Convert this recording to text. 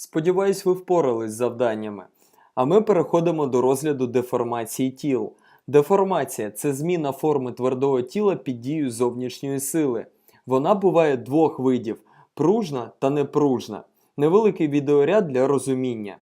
Сподіваюсь, ви впорались з завданнями. А ми переходимо до розгляду деформації тіл. Деформація це зміна форми твердого тіла під дією зовнішньої сили. Вона буває двох видів: пружна та непружна. Невеликий відеоряд для розуміння.